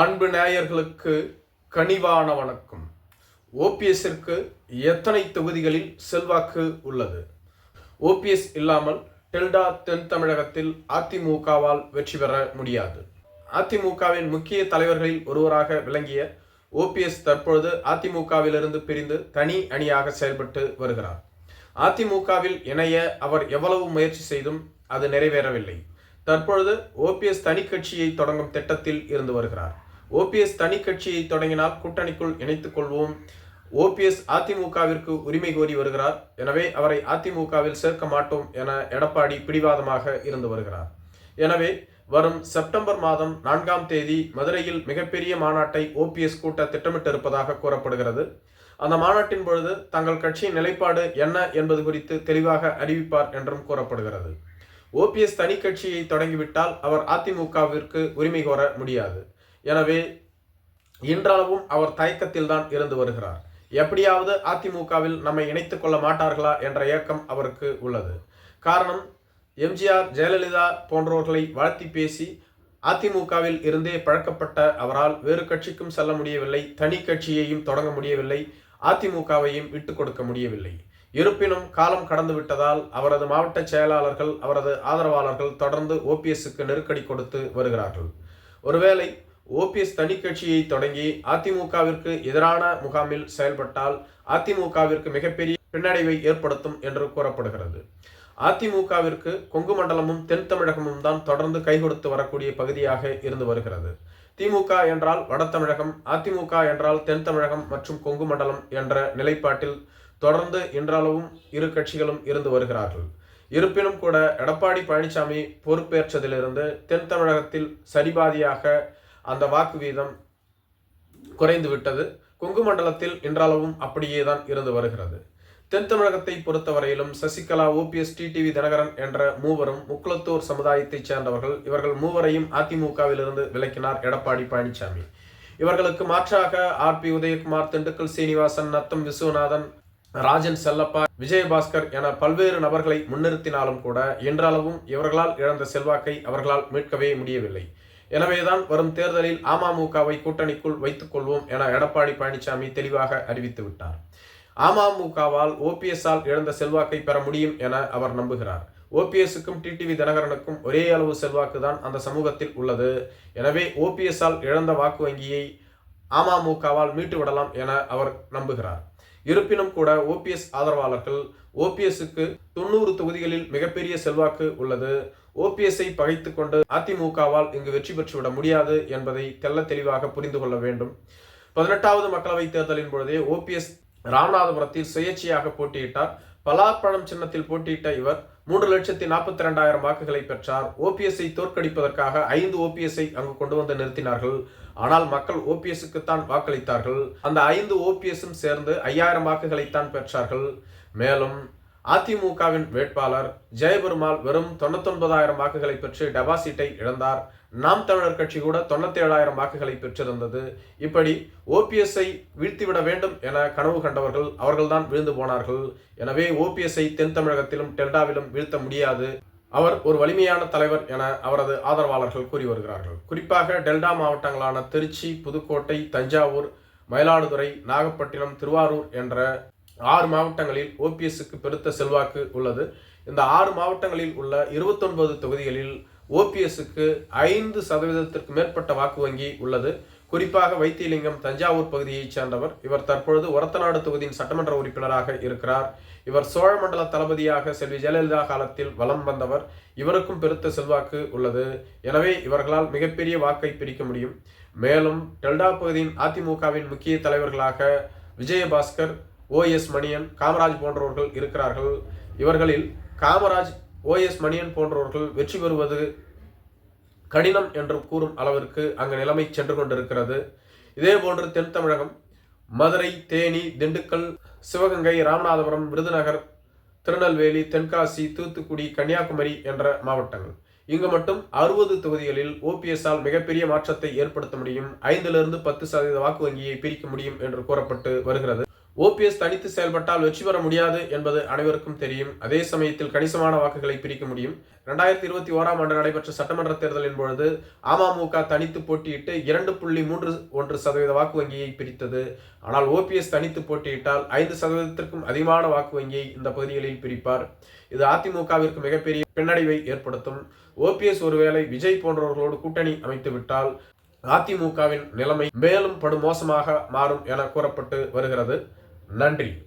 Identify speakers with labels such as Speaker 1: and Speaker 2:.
Speaker 1: அன்பு நேயர்களுக்கு கனிவான வணக்கம். ஓபிஎஸ்ஸிற்கு எத்தனை தொகுதிகளில் செல்வாக்கு உள்ளது? ஓபிஎஸ் இல்லாமல் டெல்டா தென் தமிழகத்தில் அதிமுகவால் வெற்றி பெற முடியாது. அதிமுகவின் முக்கிய தலைவர்களில் ஒருவராக விளங்கிய ஓபிஎஸ் தற்பொழுது அதிமுகவிலிருந்து பிரிந்து தனி அணியாக செயல்பட்டு வருகிறார். அதிமுகவில் இணைய அவர் எவ்வளவு முயற்சி செய்தும் அது நிறைவேறவில்லை. தற்பொழுது ஓபிஎஸ் தனி கட்சியை தொடங்கும் திட்டத்தில் இருந்து வருகிறார். ஓபிஎஸ் தனி கட்சியை தொடங்கினால் கூட்டணிக்குள் இணைத்துக் கொள்வோம். ஓபிஎஸ் அதிமுகவிற்கு உரிமை கோரி வருகிறார். எனவே அவரை அதிமுகவில் சேர்க்க மாட்டோம் என எடப்பாடி பிடிவாதமாக இருந்து வருகிறார். எனவே வரும் செப்டம்பர் மாதம் நான்காம் தேதி மதுரையில் மிகப்பெரிய மாநாட்டை ஓபிஎஸ் கூட்ட திட்டமிட்டிருப்பதாக கூறப்படுகிறது. அந்த மாநாட்டின் பொழுது தங்கள் கட்சியின் நிலைப்பாடு என்ன என்பது குறித்து தெளிவாக அறிவிப்பார் என்றும் கூறப்படுகிறது. ஓபிஎஸ் தனி கட்சியை தொடங்கிவிட்டால் அவர் அதிமுகவிற்கு உரிமை கோர முடியாது. எனவே இன்றளவும் அவர் தயக்கத்தில் தான் இருந்து வருகிறார். எப்படியாவது அதிமுகவில் நம்மை இணைத்துக் கொள்ள மாட்டார்களா என்ற ஏக்கம் அவருக்கு உள்ளது. காரணம் எம்ஜிஆர் ஜெயலலிதா போன்றவர்களை வாழ்த்தி பேசி அதிமுகவில் இருந்தே பழக்கப்பட்ட அவரால் வேறு கட்சிக்கும் செல்ல முடியவில்லை தனி கட்சியையும் தொடங்க முடியவில்லை அதிமுகவையும் விட்டு கொடுக்க முடியவில்லை. இருப்பினும் காலம் கடந்து விட்டதால் அவரது மாவட்ட செயலாளர்கள் அவரது ஆதரவாளர்கள் தொடர்ந்து ஓபிஎஸ்க்கு நெருக்கடி கொடுத்து வருகிறார்கள். ஒருவேளை ஓபிஎஸ் தனி கட்சியை தொடங்கி அதிமுகவிற்கு எதிரான முகாமில் செயல்பட்டால் அதிமுகவிற்கு மிகப்பெரிய பின்னடைவை ஏற்படுத்தும் என்று கூறப்படுகிறது. அதிமுகவிற்கு கொங்கு மண்டலமும் தென் தமிழகமும் தான் தொடர்ந்து கை கொடுத்து வரக்கூடிய பகுதியாக இருந்து வருகிறது. திமுக என்றால் வட தமிழகம் அதிமுக என்றால் தென் தமிழகம் மற்றும் கொங்கு மண்டலம் என்ற நிலைப்பாட்டில் தொடர்ந்து இன்றளவும் இரு கட்சிகளும் இருந்து வருகிறார்கள். இருப்பினும் கூட எடப்பாடி பழனிசாமி பொறுப்பேற்றதிலிருந்து தென் தமிழகத்தில் சரிபாதியாக அந்த வாக்கு வீதம் குறைந்து விட்டது. கொங்கு மண்டலத்தில் இன்றளவும் அப்படியே தான் இருந்து வருகிறது. தென் தமிழகத்தை பொறுத்தவரையிலும் சசிகலா ஓபிஎஸ் டிடிவி தினகரன் என்ற மூவரும் முக்குளத்தூர் சமுதாயத்தைச் சேர்ந்தவர்கள். இவர்கள் மூவரையும் அதிமுகவிலிருந்து விலக்கினார் எடப்பாடி பழனிசாமி இவர்களுக்கு மாற்றாக ஆர் பி உதயகுமார் திண்டுக்கல் சீனிவாசன் நத்தம் விஸ்வநாதன் ராஜன் செல்லப்பா விஜயபாஸ்கர் என பல்வேறு நபர்களை முன்னிறுத்தினாலும் கூட இன்றளவும் இவர்களால் இழந்த செல்வாக்கை அவர்களால் மீட்கவே முடியவில்லை. எனவேதான் வரும் தேர்தலில் அமமுகவை கூட்டணிக்குள் வைத்துக் கொள்வோம் என எடப்பாடி பழனிசாமி தெளிவாக அறிவித்து விட்டார். அமமுகவால் ஓபிஎஸ்ஆல் இழந்த செல்வாக்கை பெற முடியும் என அவர் நம்புகிறார். ஓபிஎஸ்க்கும் டிடிவி தினகரனுக்கும் ஒரே அளவு செல்வாக்கு தான் அந்த சமூகத்தில் உள்ளது. எனவே ஓபிஎஸ்ஆல் இழந்த வாக்கு வங்கியை அமமுகவால் மீட்டு விடலாம் என அவர் நம்புகிறார். இருப்பினும் கூட ஓபிஎஸ் ஆதரவாளர்கள் ஓபிஎஸ்க்கு தொண்ணூறு தொகுதிகளில் மிகப்பெரிய செல்வாக்கு உள்ளது. ஓபிஎஸ்ஐ பகைத்து கொண்டு அதிமுகவால் இங்கு வெற்றி பெற்றுவிட முடியாது என்பதை தெல்ல தெளிவாக புரிந்து கொள்ள வேண்டும். பதினெட்டாவது மக்களவைத் தேர்தலின் பொழுதே ஓபிஎஸ் ராமநாதபுரத்தில் சுயேட்சையாக போட்டியிட்டார். பலாப்பழம் சின்னத்தில் போட்டியிட்ட இவர் மூன்று லட்சத்தி நாற்பத்தி ரெண்டாயிரம் வாக்குகளை பெற்றார். ஓபிஎஸ்ஐ தோற்கடிப்பதற்காக ஐந்து ஓபிஎஸ்ஐ அங்கு கொண்டு வந்து நிறுத்தினார்கள். ஆனால் மக்கள் ஓபிஎஸ்க்குத்தான் வாக்களித்தார்கள். அந்த ஐந்து ஓபிஎஸும் சேர்ந்து ஐயாயிரம் வாக்குகளைத்தான் பெற்றார்கள். மேலும் அதிமுகவின் வேட்பாளர் ஜெயபெருமாள் வெறும் தொண்ணூத்தொன்பதாயிரம் வாக்குகளை பெற்று டெபாசிட்டை இழந்தார். நாம் தமிழர் கட்சி கூட தொண்ணூத்தி ஏழாயிரம் வாக்குகளை பெற்றிருந்தது. இப்படி ஓபிஎஸ்ஐ வீழ்த்திவிட வேண்டும் என கனவு கண்டவர்கள் அவர்கள்தான் விழுந்து போனார்கள். எனவே ஓபிஎஸ்ஐ தென் தமிழகத்திலும் டெல்டாவிலும் வீழ்த்த முடியாது. அவர் ஒரு வலிமையான தலைவர் என அவரது ஆதரவாளர்கள் கூறி வருகிறார்கள். குறிப்பாக டெல்டா மாவட்டங்களான திருச்சி புதுக்கோட்டை தஞ்சாவூர் மயிலாடுதுறை நாகப்பட்டினம் திருவாரூர் என்ற ஆறு மாவட்டங்களில் ஓபிஎஸ்க்கு பெருத்த செல்வாக்கு உள்ளது. இந்த ஆறு மாவட்டங்களில் உள்ள இருபத்தொன்பது தொகுதிகளில் ஓபிஎஸ்க்கு ஐந்து சதவீதத்திற்கு மேற்பட்ட வாக்கு வங்கி உள்ளது. குறிப்பாக வைத்தியலிங்கம் தஞ்சாவூர் பகுதியைச் சேர்ந்தவர். இவர் தற்பொழுது ஒரத்தநாடு தொகுதியின் சட்டமன்ற உறுப்பினராக இருக்கிறார். இவர் சோழ மண்டல தளபதியாக செல்வி ஜெயலலிதா காலத்தில் வலம் வந்தவர். இவருக்கும் பெருத்த செல்வாக்கு உள்ளது. எனவே இவர்களால் மிகப்பெரிய வாக்கை பிரிக்க முடியும். மேலும் டெல்டா பகுதியின் அதிமுகவின் முக்கிய தலைவர்களாக விஜயபாஸ்கர் ஓஎஸ் மணியன் காமராஜ் போன்றவர்கள் இருக்கிறார்கள். இவர்களில் காமராஜ் ஓஎஸ் மணியன் போன்றவர்கள் வெற்றி பெறுவது கடினம் என்று கூறும் அளவிற்கு அங்கு நிலைமை சென்று கொண்டிருக்கிறது. இதே போன்று தென் தமிழகம் மதுரை தேனி திண்டுக்கல் சிவகங்கை ராமநாதபுரம் விருதுநகர் திருநெல்வேலி தென்காசி தூத்துக்குடி கன்னியாகுமரி என்ற மாவட்டங்கள். இங்கு மட்டும் அறுபது தொகுதிகளில் ஓபிஎஸ்ஆல் மிகப்பெரிய மாற்றத்தை ஏற்படுத்த முடியும். ஐந்திலிருந்து பத்து சதவீத வாக்கு வங்கியை பிரிக்க முடியும் என்று கூறப்பட்டு வருகிறது. ஓபிஎஸ் தனித்து செயல்பட்டால் வெற்றி பெற முடியாது என்பது அனைவருக்கும் தெரியும். அதே சமயத்தில் கணிசமான வாக்குகளை பிரிக்க முடியும். ரெண்டாயிரத்தி இருபத்தி ஓராம் ஆண்டு நடைபெற்ற சட்டமன்ற தேர்தலின் பொழுது அமமுக தனித்து போட்டியிட்டு இரண்டு புள்ளி மூன்று ஒன்று சதவீத வாக்கு வங்கியை பிரித்தது. ஆனால் ஓபிஎஸ் தனித்து போட்டியிட்டால் ஐந்து சதவீதத்திற்கும் அதிகமான வாக்கு வங்கியை இந்த பகுதிகளில் பிரிப்பார். இது அதிமுகவிற்கு மிகப்பெரிய பின்னடைவை ஏற்படுத்தும். ஓபிஎஸ் ஒருவேளை விஜய் போன்றவர்களோடு கூட்டணி அமைத்து விட்டால் அதிமுகவின் நிலைமை மேலும் படுமோசமாக மாறும் என கூறப்பட்டு வருகிறது. நன்றி.